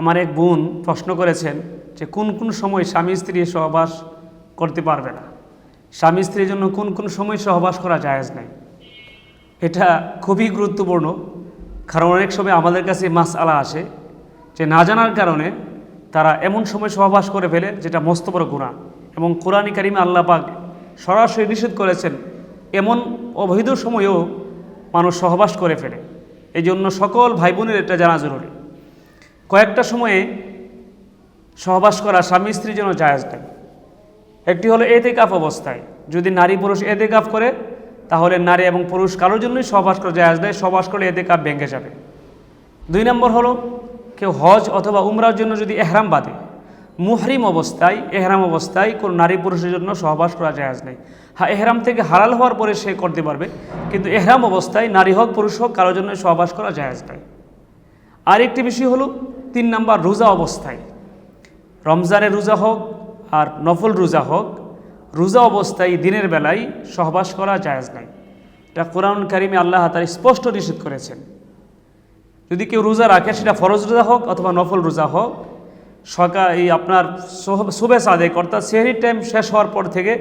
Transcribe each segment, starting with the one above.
আমার এক বোন প্রশ্ন করেছেন যে কোন কোন সময় স্বামী স্ত্রী সহবাস করতে পারবে না? স্বামী স্ত্রীর জন্য কোন কোন সময় সহবাস করা জায়েজ নাই? এটা খুবই গুরুত্বপূর্ণ, কারণ অনেক সময় আমাদের কাছে মাস আলা আসে যে না জানার কারণে তারা এমন সময় সহবাস করে ফেলে যেটা মস্ত বড় গুণা এবং কোরআনী কারিমে আল্লাহ পাক সরাসরি নিষেধ করেছেন, এমন অবৈধ সময়েও মানুষ সহবাস করে ফেলে। এই জন্য সকল ভাই বোনের এটা জানা জরুরি। কয়েকটা সময়ে সহবাস করা স্বামী স্ত্রীর জন্য জায়াজ নেই। একটি হলো এতেকাফ অবস্থায়। যদি নারী পুরুষ এতেকাফ করে, তাহলে নারী এবং পুরুষ কারোর জন্যই সহবাস করা জায়াজ নেই, সহবাস করলে এতেকাফ ভেঙে যাবে। দুই নম্বর হলো, কেউ হজ অথবা উমরার জন্য যদি এহরাম বাঁধে মুহরিম অবস্থায়, এহরাম অবস্থায় কোনো নারী পুরুষের জন্য সহবাস করা জায়েজ নেই। হ্যাঁ এহরাম থেকে হারাল হওয়ার পরে সে করতে পারবে, কিন্তু এহরাম অবস্থায় নারী হোক, পুরুষ হোক, কারোর জন্য সহবাস করা জায়েজ নেই। আরেকটি বিষয় হলো তিন নাম্বার রোজা অবস্থায়। রমজানের রোজা হোক আর নফল রোজা হোক, রোজা অবস্থায় দিনের বেলায় সহবাস করা জায়েজ নাই। এটা কোরআন কারিমে আল্লাহ তার স্পষ্ট নিষেধ করেছেন। যদি কেউ রোজা রাখে, সেটা ফরজ রোজা হোক অথবা নফল রোজা হোক, সকাল এই আপনার শুভে সাদেক, অর্থাৎ সেহরির টাইম শেষ হওয়ার পর থেকে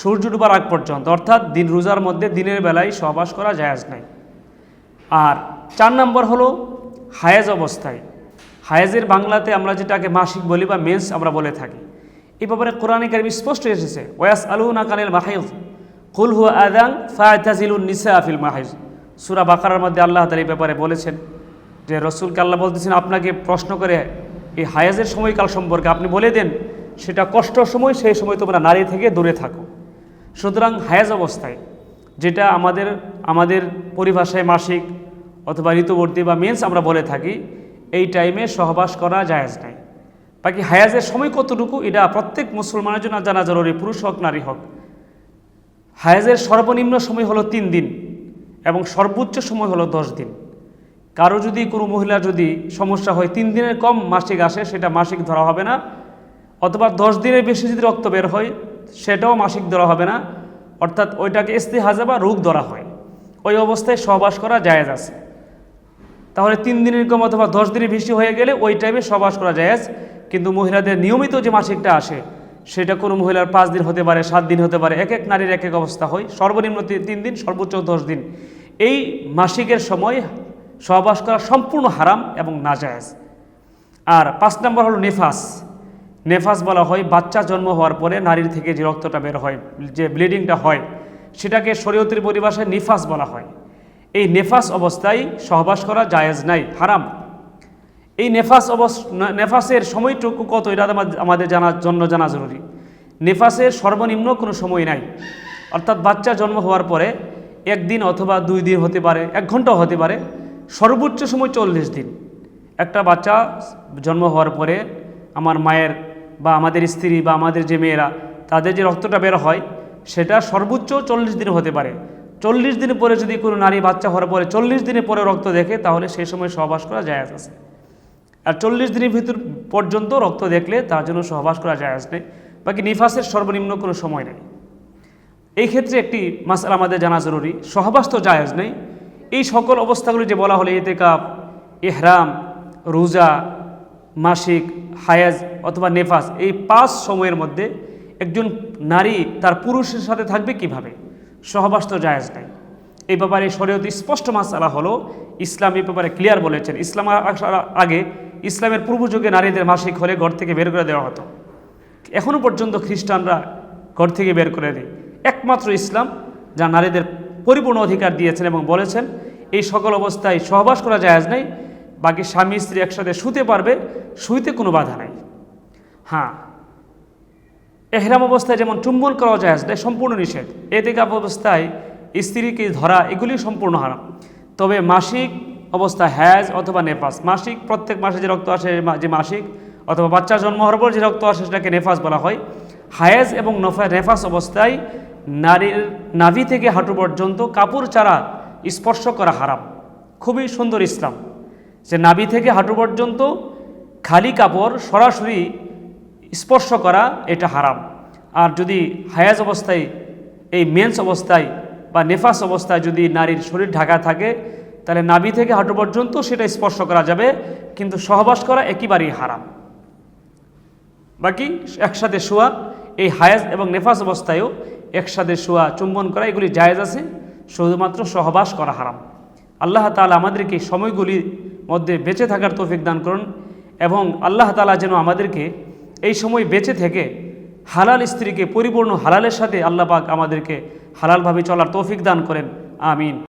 সূর্য ডুবার আগ পর্যন্ত, অর্থাৎ দিন রোজার মধ্যে দিনের বেলায় সহবাস করা জায়েজ নাই। আর চার নম্বর হলো হায়েজ অবস্থায়। হায়েজের বাংলাতে আমরা যেটাকে মাসিক বলি বা মেন্স আমরা বলে থাকি। এ ব্যাপারে কোরআনে কারিম স্পষ্ট এসেছে ওয়াস আলু নাকানের মাহাইজ কুল হু আদাং ফায়াজিলুন নিসা আফিল মাহাইজ সুরা বাকারার মধ্যে আল্লাহ তার এই ব্যাপারে বলেছেন যে, রসুলকে আল্লাহ বলতেছেন, আপনাকে প্রশ্ন করে এই হায়াজের সময়কাল সম্পর্কে আপনি বলে দেন, সেটা কষ্ট সময়, সেই সময় তোমরা নারী থেকে দূরে থাকো। সুতরাং হায়াজ অবস্থায়, যেটা আমাদের আমাদের পরিভাষায় মাসিক অথবা ঋতুবর্তী বা মেন্স আমরা বলে থাকি এই টাইমে সহবাস করা জায়েজ নাই। বাকি হায়াজের সময় কতটুকু, এটা প্রত্যেক মুসলমানের জন্য জানা জরুরি, পুরুষ হোক, নারী হোক। হায়াজের সর্বনিম্ন সময় হলো তিন দিন এবং সর্বোচ্চ সময় হলো দশ দিন। কারও যদি, কোনো মহিলা যদি সমস্যা হয়, তিন দিনের কম মাসিক আসে, সেটা মাসিক ধরা হবে না। অথবা দশ দিনের বেশি যদি রক্ত বের হয়, সেটাও মাসিক ধরা হবে না। অর্থাৎ ওইটাকে ইস্তেহাজা বা রোগ ধরা হয়। ওই অবস্থায় সহবাস করা জায়েজ আছে। তাহলে তিন দিনের কম অথবা দশ দিনের বেশি হয়ে গেলে ওই টাইমে সহবাস করা জায়েজ কিন্তু মহিলাদের নিয়মিত যে মাসিকটা আসে, সেটা কোনো মহিলার পাঁচ দিন হতে পারে, সাত দিন হতে পারে, এক এক নারীর এক এক অবস্থা হয়। সর্বনিম্ন তিন দিন, সর্বোচ্চ দশ দিন। এই মাসিকের সময় সহবাস করা সম্পূর্ণ হারাম এবং নাজায়েজ। আর পাঁচ নম্বর হলো নেফাস। নেফাস বলা হয়, বাচ্চা জন্ম হওয়ার পরে নারীর থেকে যে রক্তটা বের হয়, যে ব্লিডিংটা হয়, সেটাকে শরীয়তের পরিভাষায় নিফাস বলা হয়। এই নেফাস অবস্থায় সহবাস করা জায়েজ নাই, হারাম। এই নেফাস অবস- নেফাসের সময়টুকু কত, এটা আমা- আমাদের জানার জন্য জানা জরুরি। নেফাসের সর্বনিম্ন কোনো সময় নাই। অর্থাৎ বাচ্চা জন্ম হওয়ার পরে একদিন অথবা দুই দিন হতে পারে, এক ঘন্টাও হতে পারে, সর্বোচ্চ সময় চল্লিশ দিন। একটা বাচ্চা জন্ম হওয়ার পরে আমার মায়ের বা আমাদের স্ত্রী বা আমাদের যে মেয়েরা, তাদের যে রক্তটা বের হয়, সেটা সর্বোচ্চ চল্লিশ দিন হতে পারে। চল্লিশ দিন পরে যদি কোনো নারী বাচ্চা হওয়ার পরে চল্লিশ দিনের পরে রক্ত দেখে, তাহলে সেই সময় সহবাস করা জায়াজ আছে। আর চল্লিশ দিনের ভিতর পর্যন্ত রক্ত দেখলে তার জন্য সহবাস করা জায়াজ নেই। বাকি নিফাসের সর্বনিম্ন কোনো সময় নেই। এই ক্ষেত্রে একটি মাসাল আমাদের জানা জরুরি। সহবাস তো জায়েজ নেই। এই সকল অবস্থাগুলি যে বলা হলো এতেকাপ এহরাম রোজা, মাসিক, হায়াজ অথবা নেফাস, এই পাঁচ সময়ের মধ্যে একজন নারী তার পুরুষের সাথে থাকবে কীভাবে? সহবাস তো জায়েজ নেই। এই ব্যাপারে শরীয়ত স্পষ্ট মাসালা হলো, ইসলাম এই ব্যাপারে ক্লিয়ার বলেছেন। ইসলাম আসার আগে ইসলামের পূর্ব যুগে নারীদের মাসিক হলে ঘর থেকে বের করে দেওয়া হতো। এখনও পর্যন্ত খ্রিস্টানরা ঘর থেকে বের করে দেয় একমাত্র ইসলাম যা নারীদের পরিপূর্ণ অধিকার দিয়েছেন এবং বলেছেন, এই সকল অবস্থায় সহবাস করা জায়েজ নেই, বাকি স্বামী স্ত্রী একসাথে শুতে পারবে, শুইতে কোনো বাধা নাই। হ্যাঁ এহরাম অবস্থায় যেমন চুম্বন করা জায়েজ নেই সম্পূর্ণ নিষেধ। এতেকাপ অবস্থায় স্ত্রীকে ধরা, এগুলি সম্পূর্ণ হারাম। তবে মাসিক অবস্থা হ্যাজ অথবা নেফাস। মাসিক, প্রত্যেক মাসে যে রক্ত আসে যে মাসিক, অথবা বাচ্চা জন্ম হওয়ার পর যে রক্ত আসে সেটাকে নেফাস বলা হয়। হায়েজ এবং নফা, নেফাস অবস্থায় নারীর নাভি থেকে হাঁটু পর্যন্ত কাপড় ছাড়া স্পর্শ করা হারাম। খুবই সুন্দর ইসলাম। যে নাভি থেকে হাঁটু পর্যন্ত খালি কাপড় সরাসরি স্পর্শ করা এটা হারাম। আর যদি হায়াজ অবস্থায়, এই মেন্স অবস্থায় বা নেফাস অবস্থায় যদি নারীর শরীর ঢাকা থাকে, তাহলে নাভি থেকে হাঁটু পর্যন্ত সেটা স্পর্শ করা যাবে, কিন্তু সহবাস করা একেবারেই হারাম। বাকি একসাথে শোয়া, এই হায়াজ এবং নেফাস অবস্থায়ও একসাথে শোয়া, চুম্বন করা, এগুলি জায়েজ আছে, শুধুমাত্র সহবাস করা হারাম। আল্লাহ তালা আমাদেরকে সময়গুলির মধ্যে বেঁচে থাকার তৌফিক দান করুন এবং আল্লাহ তালা যেন আমাদেরকে এই সময় বেঁচে থেকে হালাল স্ত্রীকে পরিপূর্ণ হালালের সাথে আল্লাপাক আমাদেরকে হালালভাবে চলার তৌফিক দান করেন। আমিন।